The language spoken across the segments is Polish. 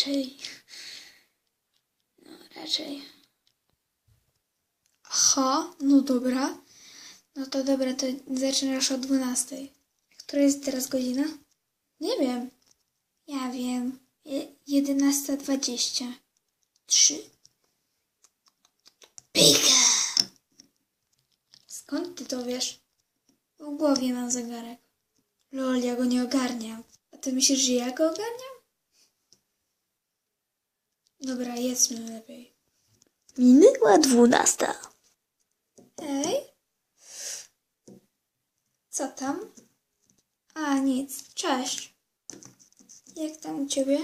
Raczej. No, raczej. Aha, no dobra. No to dobra, to zaczynasz o 12. Która jest teraz godzina? Nie wiem. Ja wiem. Je- 11.20. 3. Pika! Skąd ty to wiesz? W głowie mam zegarek. Lol, ja go nie ogarniam. A ty myślisz, że ja go ogarniam? Dobra, jedzmy lepiej. Minęła dwunasta. Ej? Co tam? A, nic. Cześć. Jak tam u ciebie?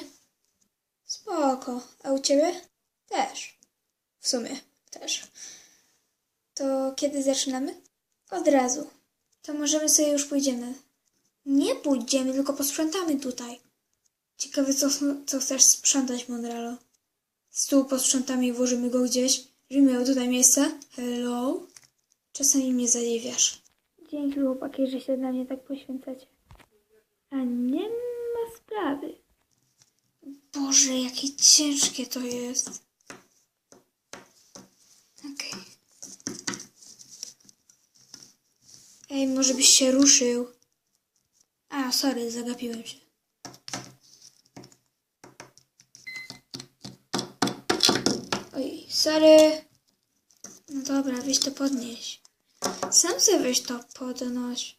Spoko. A u ciebie? Też. W sumie też. To kiedy zaczynamy? Od razu. To możemy sobie już pójdziemy. Nie pójdziemy, tylko posprzątamy tutaj. Ciekawe, co, co chcesz sprzątać, Mondralo. Stół posprzątamy i włożymy go gdzieś, żeby miał tutaj miejsce. Hello? Czasami mnie zadziwiasz. Dzięki chłopaki, że się dla mnie tak poświęcacie. A nie ma sprawy. Boże, jakie ciężkie to jest. Okej. Ej, może byś się ruszył. A, sorry, zagapiłem się. Oj, sorry. No dobra, weź to podnieś. Sam sobie weź to podnoś.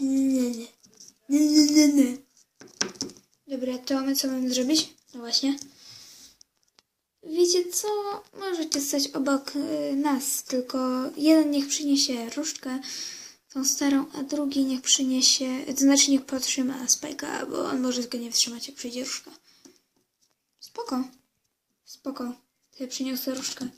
Nie, nie, nie, nie, nie, nie. Dobra, to my co mamy zrobić? No właśnie. Wiecie co? Możecie stać obok y, nas, tylko jeden niech przyniesie różdżkę, tą starą, a drugi niech przyniesie, to znaczy niech podtrzyma spajka, bo on może go nie wstrzymać, jak przyjdzie różdżka. Spoko. Spoko. To ja przyniosę różdżkę.